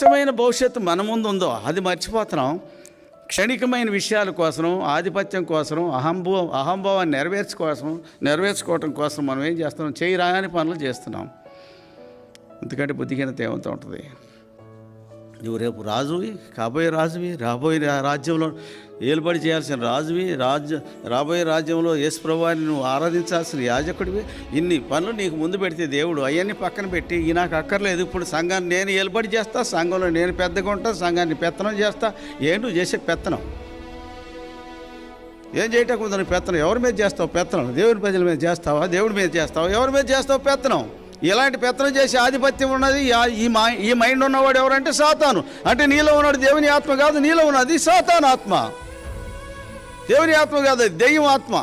స్వచ్ఛమైన భవిష్యత్తు మన ముందు ఉందో అది మర్చిపోతున్నాం. క్షణికమైన విషయాల కోసం ఆధిపత్యం కోసం అహంభవ అహంభావాన్ని నెరవేర్చుకోసం నెరవేర్చుకోవటం కోసం మనం ఏం చేస్తున్నాం? చేయి రాని పనులు చేస్తున్నాం. ఎందుకంటే బుద్ధిహీనత ఏమంతా ఉంటుంది. నువ్వు రేపు రాజువి కాబోయే రాజువి రాబోయే రాజ్యంలో ఏలుబడి చేయాల్సిన రాజువి రాజ్య రాబోయే రాజ్యంలో యేసు ప్రభువారిని నువ్వు ఆరాధించాల్సిన యాజకుడివి. ఇన్ని పనులు నీకు ముందు పెడితే దేవుడు అవన్నీ పక్కన పెట్టి ఈ నాకు అక్కర్లేదు ఇప్పుడు సంఘాన్ని నేను ఏలుబడి చేస్తా సంఘంలో నేను పెద్దగా ఉంటా సంఘాన్ని పెత్తనం చేస్తా. ఏం నువ్వు చేసే పెత్తనం? ఏం చేయటం కుదరని పెత్తనం. ఎవరి మీద చేస్తావు పెత్తనం? దేవుని ప్రజల మీద చేస్తావా? దేవుడి మీద చేస్తావా? ఎవరి మీద చేస్తావు పెత్తనం? ఇలాంటి పెత్తనం చేసే ఆధిపత్యం ఉన్నది ఈ మా ఈ మైండ్ ఉన్నవాడు ఎవరంటే సాతాను. అంటే నీలో ఉన్నాడు దేవుని ఆత్మ కాదు నీలో ఉన్నది సాతాను ఆత్మ. దేవుని ఆత్మ కాదు దెయ్యం ఆత్మ.